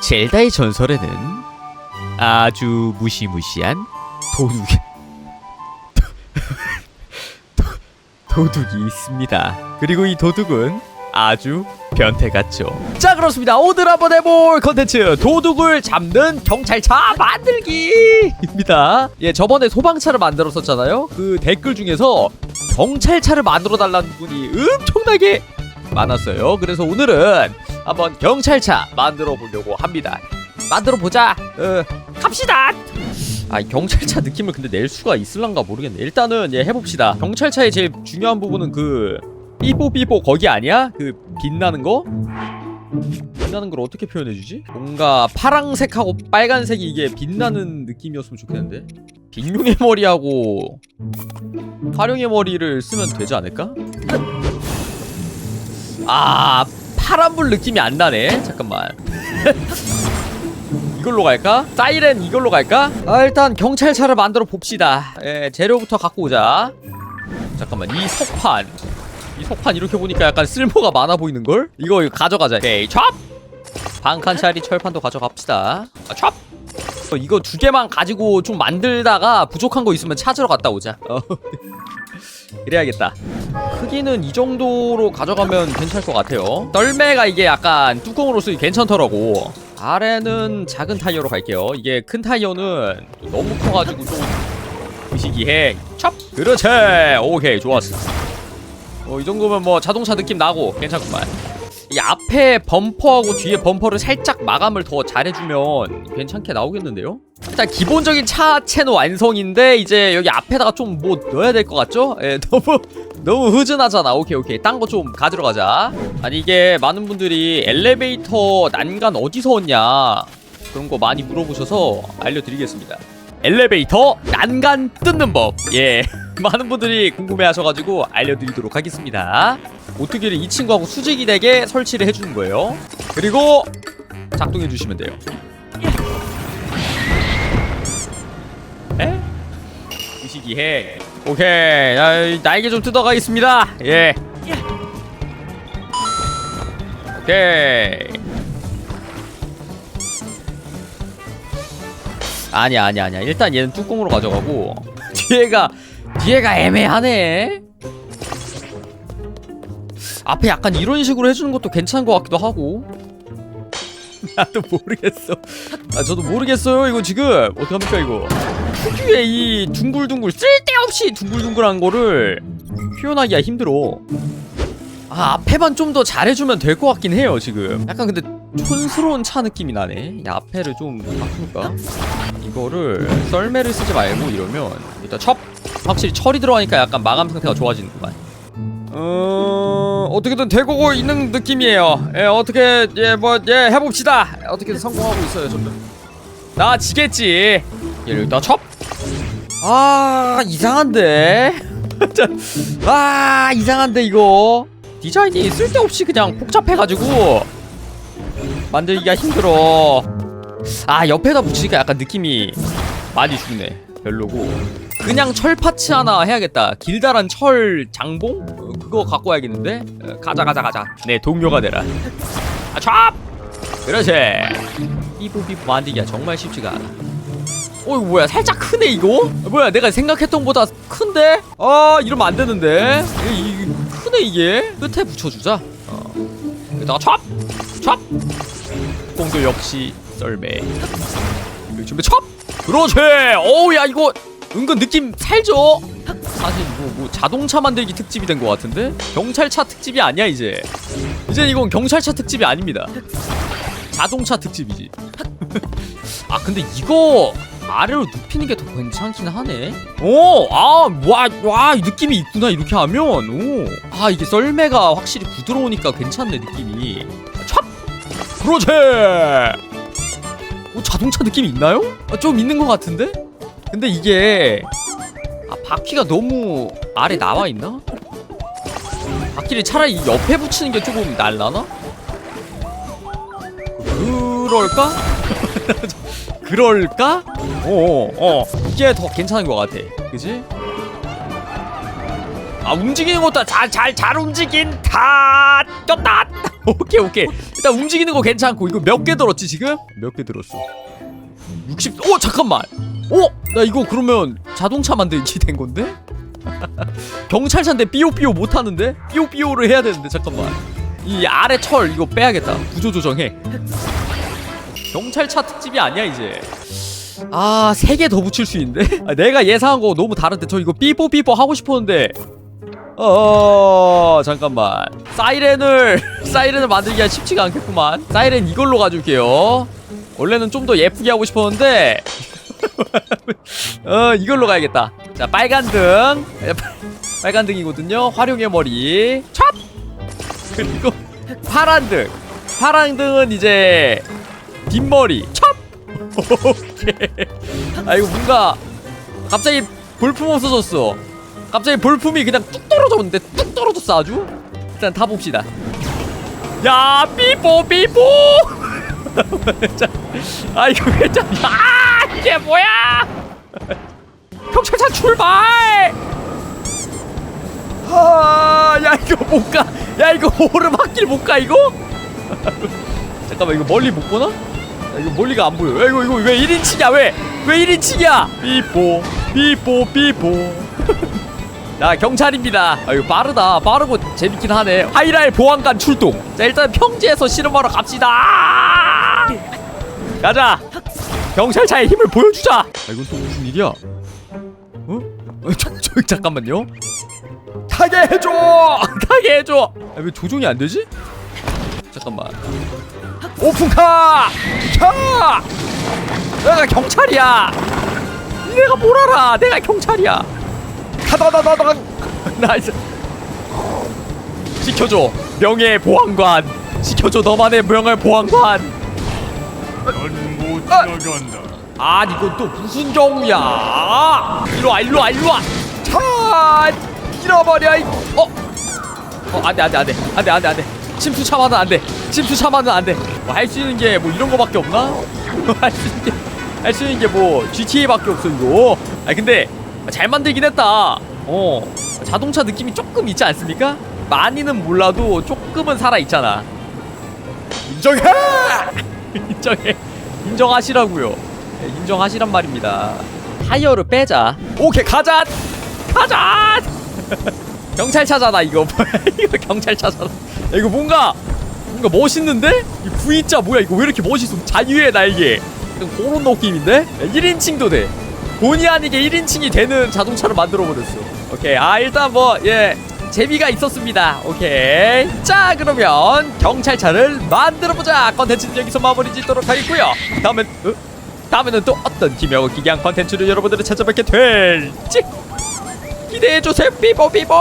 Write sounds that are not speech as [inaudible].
젤다의 전설에는 아주 무시무시한 도둑 도, 도둑이 있습니다. 그리고 이 도둑은 아주 변태 같죠. 자 그렇습니다. 오늘 한번 해볼 컨텐츠 도둑을 잡는 경찰차 만들기입니다. 예 저번에 소방차를 만들었었잖아요. 그 댓글 중에서 경찰차를 만들어 달라는 분이 엄청나게 많았어요. 그래서 오늘은 한번 경찰차 만들어 보려고 합니다. 만들어 보자. 어, 갑시다. 아 경찰차 느낌을 근데 낼 수가 있을란가 모르겠네. 일단은 예 해봅시다. 경찰차의 제일 중요한 부분은 그 삐뽀 삐뽀 거기 아니야? 그 빛나는 거? 빛나는 걸 어떻게 표현해주지? 뭔가 파랑색하고 빨간색이 이게 빛나는 느낌이었으면 좋겠는데 빅룡의 머리하고 화룡의 머리를 쓰면 되지 않을까? 아 파란불 느낌이 안 나네 잠깐만 [laughs] 이걸로 갈까? 사이렌 이걸로 갈까? 아 일단 경찰차를 만들어 봅시다 예 재료부터 갖고 오자 잠깐만 이 석판 이 석판 이렇게 보니까 약간 쓸모가 많아 보이는걸? 이거, 이거 가져가자 오케이 찹! 반칸짜리 철판도 가져갑시다 아, 찹! 어, 이거 두 개만 가지고 좀 만들다가 부족한 거 있으면 찾으러 갔다 오자 어. 그래야겠다. 크기는 이 정도로 가져가면 괜찮을 것 같아요. 썰매가 이게 약간 뚜껑으로 쓰기 괜찮더라고. 아래는 작은 타이어로 갈게요. 이게 큰 타이어는 너무 커가지고 좀 의식이해. 찹! 그렇지! 오케이 좋았어. 어, 이 정도면 뭐 자동차 느낌 나고 괜찮구만 이 앞에 범퍼하고 뒤에 범퍼를 살짝 마감을 더 잘해주면 괜찮게 나오겠는데요? 일단 기본적인 차체는 완성인데 이제 여기 앞에다가 좀 뭐 넣어야 될 것 같죠? 예, [laughs] 너무 너무 흐진하잖아. 오케이 오케이. 딴 거 좀 가지러 가자. 아니 이게 많은 분들이 엘리베이터 난간 어디서 얻냐 그런 거 많이 물어보셔서 알려드리겠습니다. 엘리베이터 난간 뜯는 법. 예. [laughs] 많은 분들이 궁금해하셔가지고 알려드리도록 하겠습니다. 어떻게든 이 친구하고 수직이 되게 설치를 해주는 거예요. 그리고 작동해 주시면 돼요. 에? 의식이 해. 오케이. 야, 날개 좀 뜯어가겠습니다. 예. 오케이. 아니야, 아니야, 아니야. 일단 얘는 뚜껑으로 가져가고 [laughs] 뒤에가 뒤에가 애매하네. 앞에 약간 이런 식으로 해주는 것도 괜찮은 것 같기도 하고. [laughs] 나도 모르겠어. 아 저도 모르겠어요. 이거 지금 어떻게 합니까 이거? 특유의 이 둥글둥글 쓸데없이 둥글둥글한 거를 표현하기가 힘들어. 아 앞에만 좀 더 잘해주면 될 것 같긴 해요 지금. 약간 근데 촌스러운 차 느낌이 나네. 이 앞에를 좀 바꿀까? 이거를 썰매를 쓰지 말고 이러면 일단 첩 확실히 철이 들어가니까 약간 마감 상태가 좋아지는구만. 어 어떻게든 되고 있는 느낌이에요. 예 어떻게 예 뭐 예 해봅시다. 어떻게든 성공하고 있어요 점점. 나 지겠지. 일단 첩. 아 이상한데. [laughs] 아 이상한데 이거 디자인이 쓸데없이 그냥 복잡해가지고 만들기가 힘들어. 아 옆에다 붙이니까 약간 느낌이 많이 죽네. 별로고. 그냥 철 파츠 하나 해야겠다. 길다란 철 장봉? 어, 그거 갖고 와야겠는데? 어, 가자 가자 가자. 내 동료가 되라. 아 찹! 그렇지. 삐부삐부 만들기가 정말 쉽지가 않아. 어 이거 뭐야 살짝 크네 이거? 아, 뭐야 내가 생각했던 것보다 큰데? 아 이러면 안 되는데 이, 이, 크네 이게 끝에 붙여주자 어. 여기다가 찹! 찹! 공도 역시 썰매 준비 찹! 그렇지 어우 야 이거 은근 느낌 살죠? 사실 이거 뭐 자동차 만들기 특집이 된 것 같은데? 경찰차 특집이 아니야 이제 이제 이건 경찰차 특집이 아닙니다 자동차 특집이지 [laughs] 아 근데 이거 아래로 눕히는 게 더 괜찮긴 하네. 오, 아, 와, 와, 이 느낌이 있구나 이렇게 하면. 오, 아 이게 썰매가 확실히 부드러우니까 괜찮네 느낌이. 찹, 그렇지. 오, 자동차 느낌이 있나요? 아, 좀 있는 것 같은데? 근데 이게 아 바퀴가 너무 아래 나와 있나? 바퀴를 차라리 이 옆에 붙이는 게 조금 날라나? 그럴까? [laughs] 그럴까? 어어 어, 이게 더 괜찮은 것 같아 그지? 아 움직이는 것도 잘 잘 잘 움직인 다 꼈다 [laughs] 오케이 오케이 일단 움직이는 거 괜찮고 이거 몇 개 들었지 지금? 몇 개 들었어 60... 오 잠깐만 오! 나 이거 그러면 자동차 만들기 된 건데? [laughs] 경찰차인데 삐요삐요 못하는데? 삐요삐요를 해야 되는데 잠깐만. 이 아래 철 이거 빼야겠다. 구조 조정해. 경찰차 특집이 아니야 이제. 아 세 개 더 붙일 수 있는데? [laughs] 아, 내가 예상한 거 너무 다른데 저 이거 삐뽀삐뽀 하고 싶었는데. 어 잠깐만. 사이렌을 [laughs] 사이렌을 만들기가 쉽지가 않겠구만. 사이렌 이걸로 가줄게요. 원래는 좀 더 예쁘게 하고 싶었는데 [laughs] 어 이걸로 가야겠다. 자 빨간 등. 에, 빨- 빨간 등이거든요. 활용의 머리. 찹! 그리고 파란 등. 파란 등은 이제 뒷머리. 찹! [laughs] 오케이. 아 이거 뭔가 갑자기 볼품 없어졌어. 갑자기 볼품이 그냥 뚝 떨어졌는데 뚝 떨어졌어 아주? 일단 타봅시다. 야 삐뽀 삐뽀! [laughs] 자, 아 이거 괜찮아 아 이게 뭐야 경찰차 출발 아야 이거 못 가 야 이거 오르막길 못 가 이거 [laughs] 잠깐만 이거 멀리 못 보나? 야, 이거 멀리가 안 보여. 야, 이거 이거 왜 1인칭이야? 왜? 왜 1인칭이야? 삐뽀 삐뽀 삐뽀. [laughs] 자 경찰입니다. 아 이거 빠르다. 빠르고 재밌긴 하네. 하이라일 보안관 출동. 자 일단 평지에서 씨름하러 갑시다. 가자. 경찰차의 힘을 보여주자. 아 이건 또 무슨 일이야? 어? 어 저, 저 잠깐만요. 타게 해줘. [laughs] 타게 해줘. 아, 왜 조종이 안 되지? 잠깐만. 오픈카! 차! 내가 경찰이야! 내가 뭘 알아! 내가 경찰이야! 타다다다당! [laughs] 나이스! 지켜줘! 명예 보안관! 지켜줘 너만의 명예 보안관! 나간다. 아니 이건 또 무슨 경우야! 일로와 일로와 일로와! 차! 잃어버려 이 어? 어 안돼 안돼 안돼 안돼 안돼 안돼 침투 참아는 안돼 침투 참아는 안돼 뭐 할수 있는 게 뭐 이런 거밖에 없나? [laughs] 할 수 있는 게 할 수 있는 게 뭐 GTA밖에 없어 이거 아 근데 잘 만들긴 했다 어 자동차 느낌이 조금 있지 않습니까? 많이는 몰라도 조금은 살아 있잖아 인정해 [laughs] 인정해 인정하시라고요. 네, 인정하시란 말입니다. 타이어를 빼자. 오케이 가자! 가자! [laughs] 경찰 차잖아 이거. [laughs] 이거 경찰 차잖아 야, 이거 뭔가 뭔가 멋있는데? 이 V자 뭐야? 이거 왜 이렇게 멋있어? 자유의 날개. 그런 느낌인데? 야, 1인칭도 돼. 본의 아니게 1인칭이 되는 자동차를 만들어 버렸어. 오케이 아 일단 뭐예 재미가 있었습니다. 오케이. 자 그러면 경찰차를 만들어보자. 컨텐츠는 여기서 마무리 짓도록 하겠고요. 다음엔 어? 다음에는 또 어떤 기묘하고 기괴한 컨텐츠를 여러분들을 찾아뵙게 될지 기대해주세요. 삐뽀삐뽀